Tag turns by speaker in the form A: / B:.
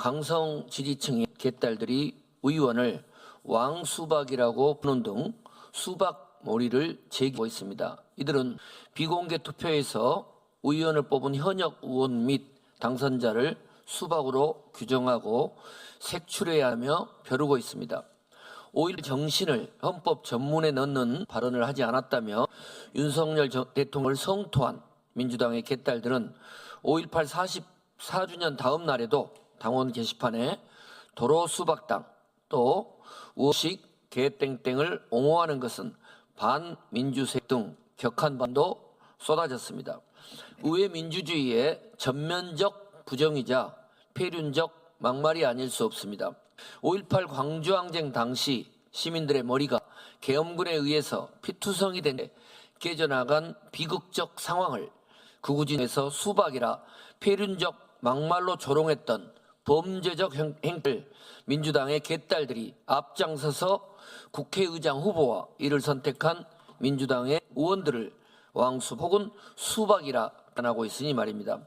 A: 강성 지지층의 개딸들이 의원을 왕수박이라고 부르는 등 수박 몰이를 제기하고 있습니다. 이들은 비공개 투표에서 의원을 뽑은 현역 의원 및 당선자를 수박으로 규정하고 색출해야 하며 벼르고 있습니다. 오히려 정신을 헌법 전문에 넣는 발언을 하지 않았다며 윤석열 정- 대통령을 성토한 민주당의 개딸들은 5.18 44주년 다음 날에도 당원 게시판에 도로 수박당 또 우식 개땡땡을 옹호하는 것은 반민주색 등 격한 반도 쏟아졌습니다. 의회 민주주의의 전면적 부정이자 폐륜적 막말이 아닐 수 없습니다. 5.18 광주항쟁 당시 시민들의 머리가 계엄군에 의해서 피투성이 된데 깨져나간 비극적 상황을 극우진에서 수박이라 폐륜적 막말로 조롱했던 범죄적 행- 행태를 민주당의 개딸들이 앞장서서 국회의장 후보와 이를 선택한 민주당의 의원들을 왕수 혹은 수박이라 단하고 있으니 말입니다.